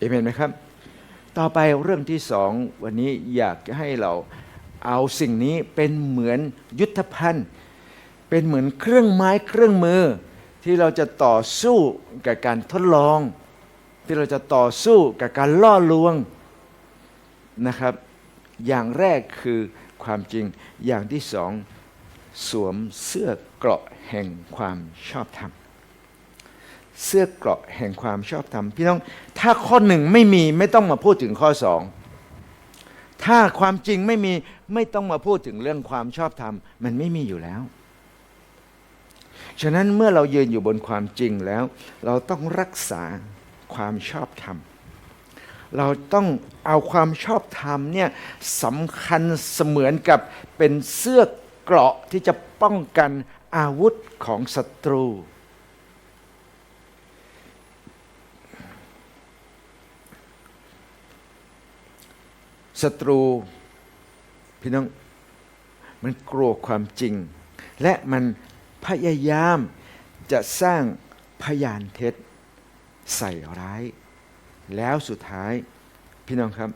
เอเมนไหมครับ ต่อไปเรื่องที่สองวันนี้อยากให้เราเอาสิ่งนี้เป็นเหมือนยุทธภัณฑ์ เป็นเหมือนเครื่องไม้เครื่องมือ ที่เราจะต่อสู้กับการทดลอง ที่เราจะต่อสู้กับการล่อลวงนะครับ อย่างแรกคือความจริงอย่างที่สองสวมเสื้อเกราะแห่งความชอบธรรม เสื้อเกราะแห่งความชอบธรรมพี่น้อง ถ้าข้อหนึ่งไม่มีไม่ต้องมาพูดถึงข้อสองถ้าความจริงไม่มีไม่ต้องมาพูดถึงเรื่องความชอบธรรม มันไม่มีอยู่แล้ว ฉะนั้นเมื่อเรายืนอยู่บนความจริงแล้ว เราต้องรักษาความชอบธรรม เราต้องเอาความชอบธรรมเนี่ยสำคัญเสมือนกับเป็นเสื้อเกราะที่จะป้องกันอาวุธของศัตรู ศัตรูพี่น้องมันกลัวความจริง และมันพยายามจะสร้างพยานเท็จใส่ร้าย แล้วสุดท้ายพี่น้องครับ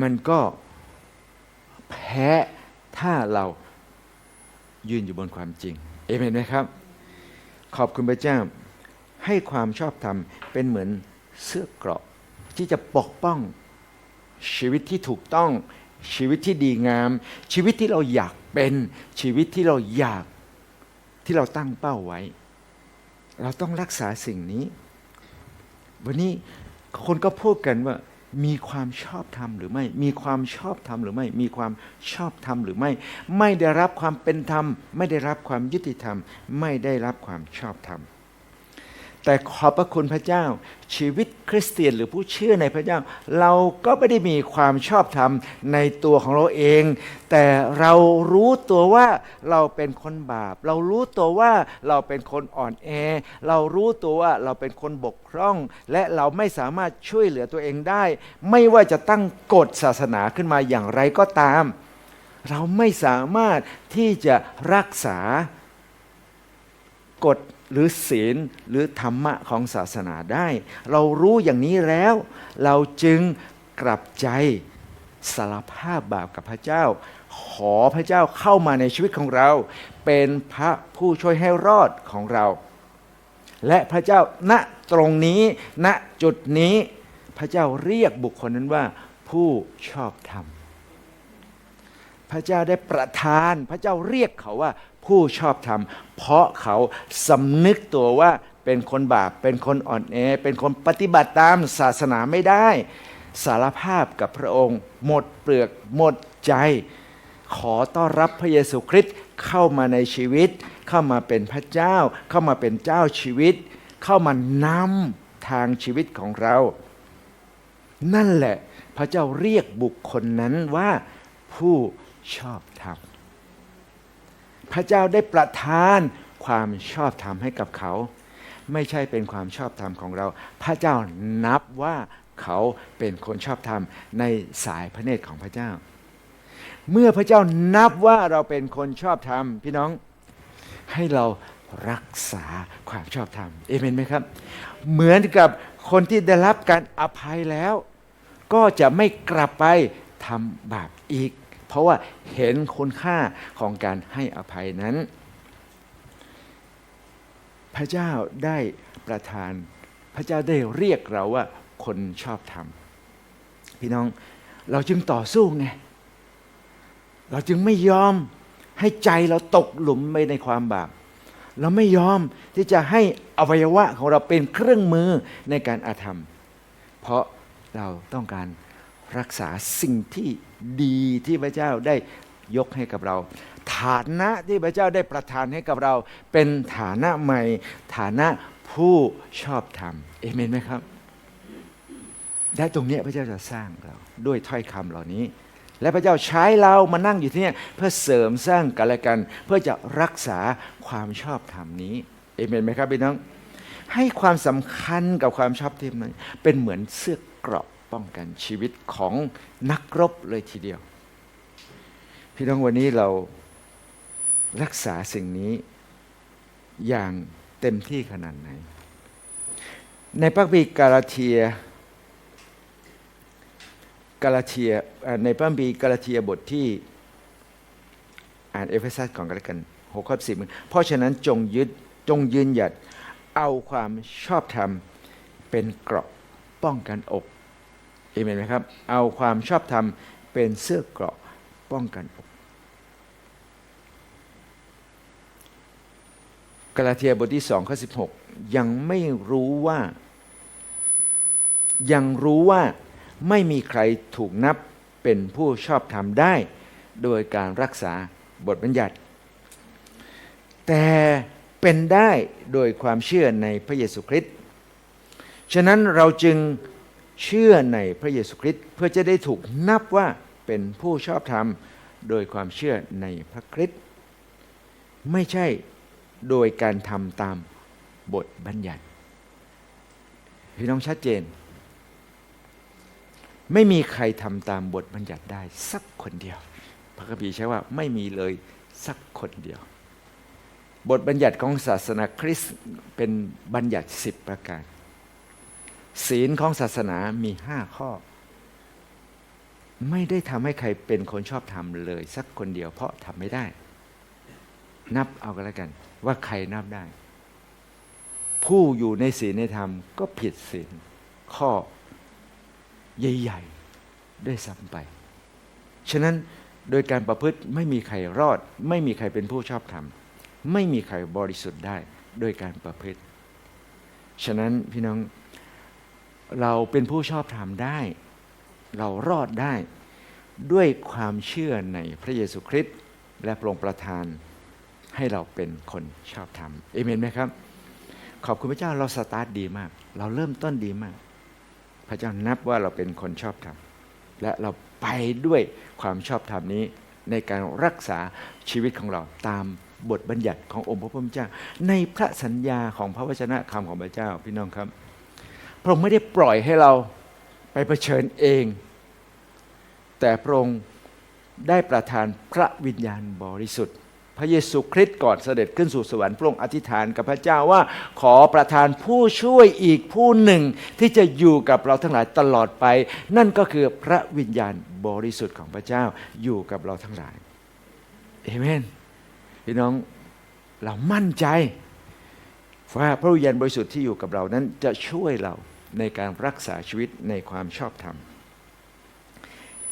มันก็แพ้ถ้าเรายืนอยู่บนความจริง เอเมนไหมครับ ขอบคุณพระเจ้าให้ความชอบธรรมเป็นเหมือนเสื้อเกราะ ที่จะปกป้องชีวิตที่ถูกต้องชีวิตที่ดีงาม ชีวิตที่เราอยากเป็นชีวิตที่เราอยากที่เราตั้งเป้าไว้ เราต้องรักษาสิ่งนี้ วันนี้คนก็พูดกันว่า มีความชอบธรรมหรือไม่ มีความชอบธรรมหรือไม่ มีความชอบธรรมหรือไม่ ไม่ได้รับความเป็นธรรม ไม่ได้รับความยุติธรรม ไม่ได้รับความชอบธรรม แต่ขอบพระคุณพระเจ้า ชีวิตคริสเตียนหรือผู้เชื่อในพระเจ้า เราก็ไม่ได้มีความชอบธรรมในตัวของเราเอง แต่เรารู้ตัวว่าเราเป็นคนบาป เรารู้ตัวว่าเราเป็นคนอ่อนแอ เรารู้ตัวว่าเราเป็นคนบกพร่อง และเราไม่สามารถช่วยเหลือตัวเองได้ ไม่ว่าจะตั้งกฎศาสนาขึ้นมาอย่างไรก็ตาม เราไม่สามารถที่จะรักษากฎ หรือศีลหรือธรรมะของศาสนาได้ เรารู้อย่างนี้แล้ว เราจึงกลับใจสารภาพบาปกับพระเจ้า ขอพระเจ้าเข้ามาในชีวิตของเรา เป็นพระผู้ช่วยให้รอดของเรา และพระเจ้าณตรงนี้ณจุดนี้ พระเจ้าเรียกบุคคลนั้นว่าผู้ชอบธรรม พระเจ้าได้ประทาน พระเจ้าเรียกเขาว่าผู้ชอบธรรม เพราะเขาสำนึกตัวว่าเป็นคนบาป เป็นคนอ่อนแอ เป็นคนปฏิบัติตามศาสนาไม่ได้ สารภาพกับพระองค์ หมดเปลือกหมดใจ ขอต้อนรับพระเยซูคริสต์เข้ามาในชีวิต เข้ามาเป็นพระเจ้า เข้ามาเป็นเจ้าชีวิต เข้ามานำทางชีวิตของเรา นั่นแหละพระเจ้าเรียกบุคคลนั้นว่าผู้ ชอบธรรมพระเจ้าได้ประทานความชอบธรรมให้กับเขา ไม่ใช่เป็นความชอบธรรมของเรา พระเจ้านับว่าเขาเป็นคนชอบธรรมในสายพระเนตรของพระเจ้า เมื่อพระเจ้านับว่าเราเป็นคนชอบธรรมพี่น้องให้เรารักษาความชอบธรรมเอเมนไหมครับ เหมือนกับคนที่ได้รับการอภัยแล้ว ก็จะไม่กลับไปทำบาปอีก เพราะว่าเห็นคุณค่าของการให้อภัยนั้น พระเจ้าได้ประทาน พระเจ้าได้เรียกเราว่าคนชอบธรรมพี่น้องเราจึงต่อสู้ไงเราจึงไม่ยอมให้ใจเราตกหลุมไปในความบาปเราไม่ยอมที่จะให้อวัยวะของเราเป็นเครื่องมือในการอาธรรม เพราะเราต้องการ รักษาสิ่งที่ดีที่พระเจ้าได้ยกให้กับเรา ฐานะที่พระเจ้าได้ประทานให้กับเรา เป็นฐานะใหม่ ฐานะผู้ชอบธรรมเอเมนไหมครับได้ตรงนี้พระเจ้าจะสร้างเราด้วยถ้อยคำเหล่านี้ และพระเจ้าใช้เรามานั่งอยู่ที่นี่เพื่อเสริมสร้างกันและกัน เพื่อจะรักษาความชอบธรรมนี้เอเมนไหมครับพี่น้อง ให้ความสำคัญกับความชอบธรรมนั้นเป็นเหมือนเสื้อเกราะ ป้องกันชีวิตของนักรบเลยทีเดียว พี่น้องวันนี้เรารักษาสิ่งนี้อย่างเต็มที่ขนาดไหน ในพระคัมภีกาลาเทียกาลาเทียในพระคัมภีกาลาเทียบทที่อ่านเอเฟซัสก่อนกันแล้วกันหกข้อสิบเพราะฉะนั้นจงยึดจงยืนหยัดเอาความชอบธรรมเป็นเกราะป้องกันอก เอเมนไหมครับ เอาความชอบธรรมเป็นเสื้อเกราะป้องกันอกกาลาเทียบทที่สองข้อสิบหกยังไม่รู้ว่า ยังรู้ว่าไม่มีใครถูกนับเป็นผู้ชอบธรรมได้ โดยการรักษาบทบัญญัติ แต่เป็นได้โดยความเชื่อในพระเยซูคริสต์ฉะนั้นเราจึง เชื่อในพระเยซูคริสต์เพื่อจะได้ถูกนับว่าเป็นผู้ชอบธรรมโดยความเชื่อในพระคริสต์ไม่ใช่โดยการทำตามบทบัญญัติพี่น้องชัดเจน ไม่มีใครทำตามบทบัญญัติได้สักคนเดียว พระคัมภีร์ใช้ว่าไม่มีเลยสักคนเดียว บทบัญญัติของศาสนาคริสต์เป็นบัญญัติสิบประการ ศีลของศาสนามีห้าข้อ ไม่ได้ทำให้ใครเป็นคนชอบธรรมเลย สักคนเดียวเพราะทำไม่ได้ นับเอากันแล้วกัน ว่าใครนับได้ ผู้อยู่ในศีลในธรรมก็ผิดศีลข้อใหญ่ๆด้วยซ้ำไป ฉะนั้นโดยการประพฤติไม่มีใครรอด ไม่มีใครเป็นผู้ชอบธรรม ไม่มีใครบริสุทธิ์ได้โดยการประพฤติ ฉะนั้นพี่น้อง เราเป็นผู้ชอบธรรมได้ เรารอดได้ ด้วยความเชื่อในพระเยซูคริสต์และพระองค์ประทานให้เราเป็นคนชอบธรรมเอเมนไหมครับ ขอบคุณพระเจ้าเราสตาร์ทดีมาก เราเริ่มต้นดีมาก พระเจ้านับว่าเราเป็นคนชอบธรรมและเราไปด้วยความชอบธรรมนี้ในการรักษาชีวิตของเราตามบทบัญญัติขององค์พระผู้เป็นเจ้า ในพระสัญญาของพระวจนะคำของพระเจ้าพี่น้องครับ พระองค์ไม่ได้ปล่อยให้เราไปเผชิญเอง แต่พระองค์ได้ประทานพระวิญญาณบริสุทธิ์ พระเยซูคริสต์ก่อนเสด็จขึ้นสู่สวรรค์พระองค์อธิษฐานกับพระเจ้าว่า ขอประทานผู้ช่วยอีกผู้หนึ่ง ที่จะอยู่กับเราทั้งหลายตลอดไป นั่นก็คือพระวิญญาณบริสุทธิ์ของพระเจ้าอยู่กับเราทั้งหลายเอเมนพี่น้องเรามั่นใจว่าพระวิญญาณบริสุทธิ์ที่อยู่กับเรานั้นจะช่วยเรา ในการรักษาชีวิตในความชอบธรรม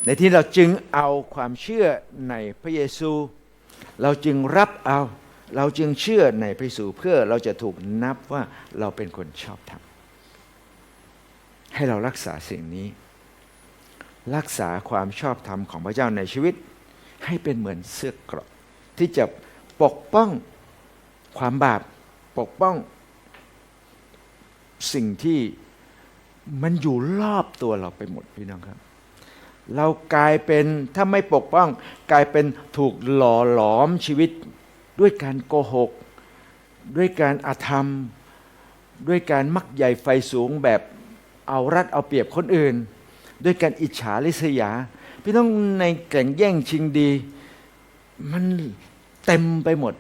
ในที่เราจึงเอาความเชื่อในพระเยซู เราจึงรับเอา เราจึงเชื่อในพระเยซูเพื่อเราจะถูกนับว่าเราเป็นคนชอบธรรม ให้เรารักษาสิ่งนี้ รักษาความชอบธรรมของพระเจ้าในชีวิต ให้เป็นเหมือนเสื้อกราะที่จะปกป้องความบาป ปกป้องสิ่งที่ มันอยู่รอบตัวเราไปหมดพี่น้องครับ เรากลายเป็นถ้าไม่ปกป้อง กลายเป็นถูกหล่อหลอมชีวิตด้วยการโกหก ด้วยการอาธรรม ด้วยการมักใหญ่ไฟสูงแบบเอารัดเอาเปรียบคนอื่น ด้วยการอิจฉาริษยา พี่น้องในแข่งแย่งชิงดี มันเต็มไปหมด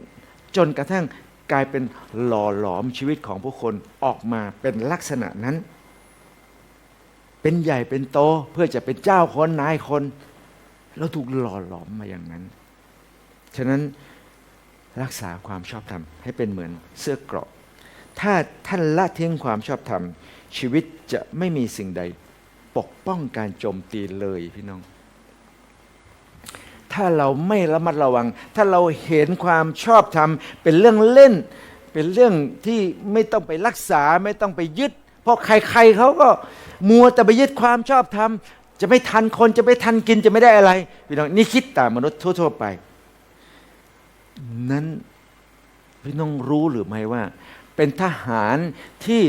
จนกระทั่งกลายเป็นหล่อหลอมชีวิตของผู้คนออกมาเป็นลักษณะนั้น เป็นใหญ่เป็นโตเพื่อจะเป็นเจ้าคนนายคนเราถูกหล่อหลอมมาอย่างนั้น ฉะนั้นรักษาความชอบธรรมให้เป็นเหมือนเสื้อเกราะ ถ้าท่านละทิ้งความชอบธรรม ชีวิตจะไม่มีสิ่งใดปกป้องการโจมตีเลยพี่น้อง ถ้าเราไม่ระมัดระวัง ถ้าเราเห็นความชอบธรรมเป็นเรื่องเล่น เป็นเรื่องที่ไม่ต้องไปรักษาไม่ต้องไปยึด ราะใครๆเขาก็มัวแต่ไปยึดความชอบธรรมจะไม่ทันคนจะไม่ทันกินจะไม่ได้อะไรพี่น้องนี่คิดตามมนุษย์ทั่ว ๆ ไป นั้นพี่น้องรู้หรือไม่ว่า เป็นทหารที่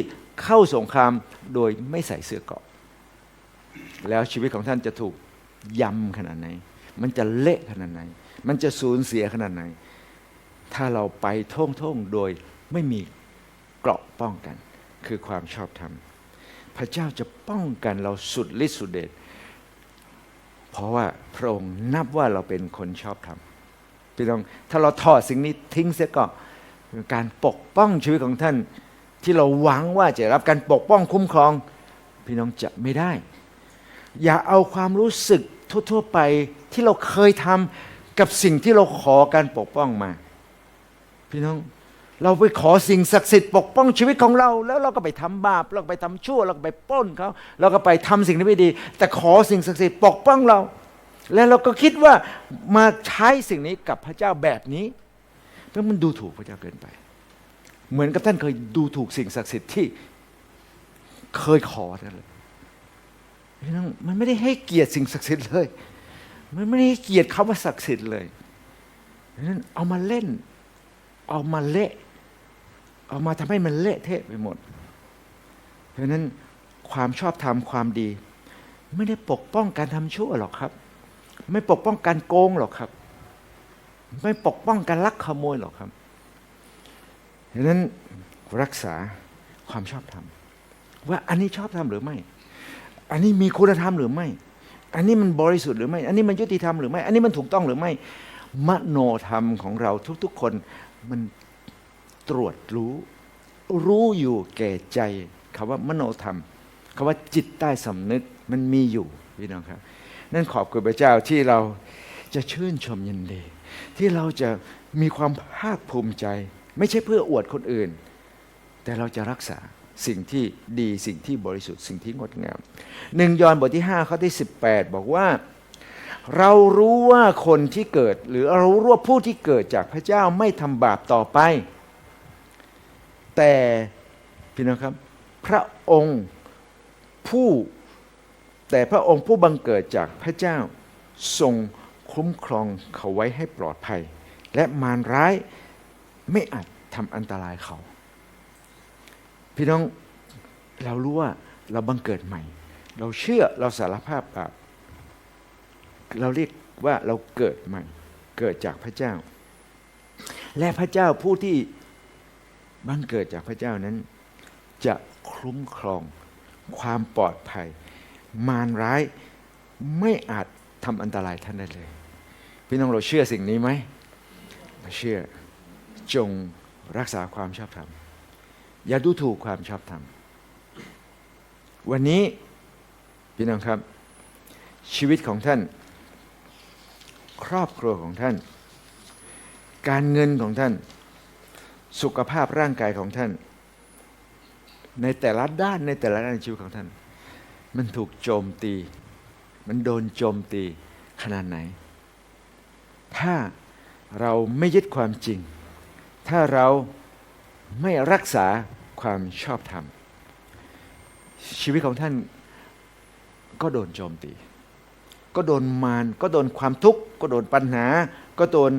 เข้าสงครามโดยไม่ใส่เสื้อเกราะแล้วชีวิตของท่านจะถูกยำขนาดไหน มันจะเละขนาดไหน มันจะสูญเสียขนาดไหน ถ้าเราไปท่องท่งๆโดยไม่มีเกราะป้องกัน คือความชอบธรรม พระเจ้าจะป้องกันเราสุดฤทธิ์สุดเดชเพราะว่าพระองค์นับว่าเราเป็นคนชอบธรรมพี่น้องถ้าเราถอดสิ่งนี้ทิ้งเสียก็เป็นการปกป้องชีวิตของท่าน ที่เราหวังว่าจะรับการปกป้องคุ้มครอง พี่น้องจะไม่ได้ อย่าเอาความรู้สึกทั่วๆไปที่เราเคยทำกับสิ่งที่เราขอการปกป้องมา พี่น้อง เราไปขอสิ่งศักดิ์สิทธิ์ปกป้องชีวิตของเรา แล้วเราก็ไปทำบาปเราก็ไปทำชั่ว เราก็ไปป้นเขาเราก็ไปทำสิ่งที่ไม่ดี แต่ขอสิ่งศักดิ์สิทธิ์ปกป้องเรา แล้วเราก็คิดว่ามาใช้สิ่งนี้กับพระเจ้าแบบนี้เพราะมันดูถูกพระเจ้าเกินไป เหมือนกับท่านเคยดูถูกสิ่งศักดิ์สิทธิ์ที่เคยขอนั่นเลยพี่น้องมันไม่ได้ให้เกียรติสิ่งศักดิ์สิทธิ์เลย มันไม่ได้ให้เกียรติคำว่าศักดิ์สิทธิ์เลยดังนั้นเอามาเล่น เอามาเละ เอามาทำให้มันเละเทะไปหมด เพราะนั้นความชอบธรรมความดี ไม่ได้ปกป้องการทำชั่วหรอกครับ ไม่ปกป้องการโกงหรอกครับ ไม่ปกป้องการลักขโมยหรอกครับดังนั้นรักษาความชอบธรรมว่าอันนี้ชอบธรรมหรือไม่ อันนี้มีคุณธรรมหรือไม่ อันนี้มันบริสุทธิ์หรือไม่ อันนี้มันยุติธรรมหรือไม่ อันนี้มันถูกต้องหรือไม่ มโนธรรมของเราทุกๆคนมัน ตรวจรู้ รู้อยู่แก่ใจคำว่ามโนธรรมคำว่าจิตใต้สำนึกมันมีอยู่พี่น้องครับนั่นขอบคุณพระเจ้าที่เราจะชื่นชมยินดี ที่เราจะมีความภาคภูมิใจ ไม่ใช่เพื่ออวดคนอื่น แต่เราจะรักษาสิ่งที่ดีสิ่งที่บริสุทธิ์สิ่งที่งดงามหนึ่งยอห์นบทที่5ข้อที่ 18 บอกว่า เรารู้ว่าคนที่เกิด หรือเรารู้ว่าผู้ที่เกิดจากพระเจ้าไม่ทำบาปต่อไป แต่พี่น้องครับ พระองค์ผู้แต่พระองค์ผู้บังเกิดจากพระเจ้าทรงคุ้มครองเขาไว้ให้ปลอดภัย และมารร้ายไม่อาจทำอันตรายเขา พี่น้องเรารู้ว่าเราบังเกิดใหม่ เราเชื่อเราสารภาพบาปเราเรียกว่าเราเกิดใหม่ เกิดจากพระเจ้า และพระเจ้าผู้ที่ บังเกิดจากพระเจ้านั้น จะคุ้มครองความปลอดภัย มารร้ายไม่อาจทำอันตรายท่านได้เลย พี่น้องเราเชื่อสิ่งนี้ไหมเราเชื่อจงรักษาความชอบธรรม อย่าดูถูกความชอบธรรม วันนี้พี่น้องครับ ชีวิตของท่าน ครอบครัวของท่าน การเงินของท่าน สุขภาพร่างกายของท่าน ในแต่ละด้านในแต่ละด้านชีวิตของท่าน มันถูกโจมตี มันโดนโจมตีขนาดไหน ถ้าเราไม่ยึดความจริง ถ้าเราไม่รักษาความชอบธรรม ชีวิตของท่านก็โดนโจมตี ก็โดนมารก็โดนความทุกข์ ก็โดนปัญหา ก็โดน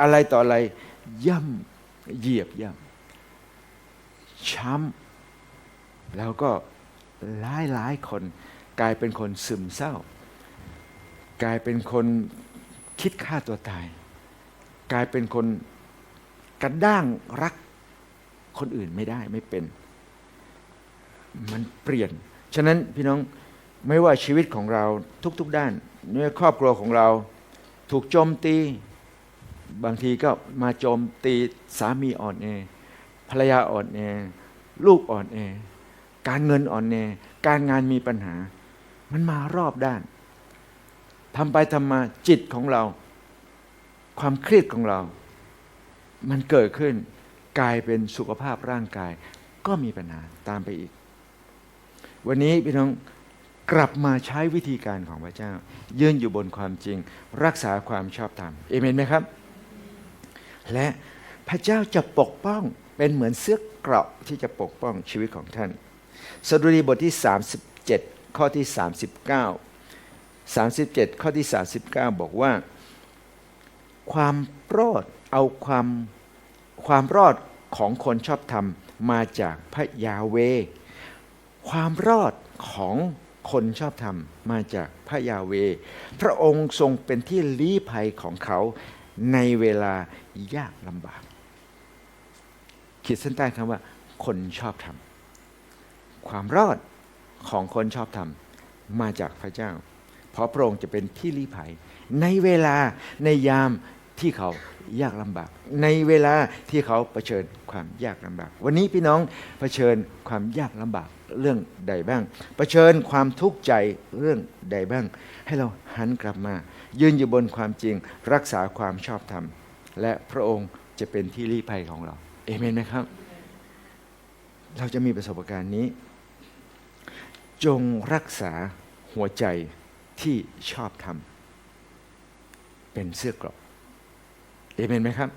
อะไรต่ออะไร ย่ำ เหยียบย่ำช้ำแล้วก็หลายหลายคน กลายเป็นคนซึมเศร้า กลายเป็นคนคิดฆ่าตัวตาย กลายเป็นคนกระด้างรักคนอื่นไม่ได้ไม่เป็น มันเปลี่ยน ฉะนั้นพี่น้องไม่ว่าชีวิตของเราทุกๆด้านเมื่อครอบครัวของเรา ถูกโจมตี บางทีก็มาโจมตีสามีอ่อนแอภรรยาอ่อนแอลูกอ่อนแอการเงินอ่อนแอการงานมีปัญหา มันมารอบด้านทำไปทำมาจิตของเรา ความเครียดของเรา มันเกิดขึ้นกลายเป็นสุขภาพร่างกาย ก็มีปัญหาตามไปอีก วันนี้พี่น้องกลับมาใช้วิธีการของพระเจ้า ยืนอยู่บนความจริง รักษาความชอบธรรมเอเมนไหมครับ และพระเจ้าจะปกป้องเป็นเหมือนเสื้อเกราะที่จะปกป้องชีวิตของท่านสดุดีบทที่ 37 ข้อที่ 39 37 ข้อที่ 39 บอกว่า ความรอดเอาความความรอดของคนชอบธรรมมาจากพระยาเว ความรอดของคนชอบธรรมมาจากพระยาเว พระองค์ทรงเป็นที่ลี้ภัยของเขาในเวลา ยากลำบากขีดเส้นใต้คำว่า คนชอบธรรมความรอดของคนชอบธรรมมาจากพระเจ้า เพราะพระองค์จะเป็นที่ลี้ภัย ในเวลาในยามที่เขายากลำบาก ในเวลาที่เขาเผชิญความยากลำบาก วันนี้พี่น้องเผชิญความยากลำบากเรื่องใดบ้าง เผชิญความทุกข์ใจเรื่องใดบ้าง ให้เราหันกลับมา ยืนอยู่บนความจริง รักษาความชอบธรรม และพระองค์จะเป็นที่รีภัยของเรา เอเมนไหมครับ เราจะมีประสบการณ์นี้ จงรักษาหัวใจที่ชอบทำเป็นเสื้อกรอบเอเมนไหมครับ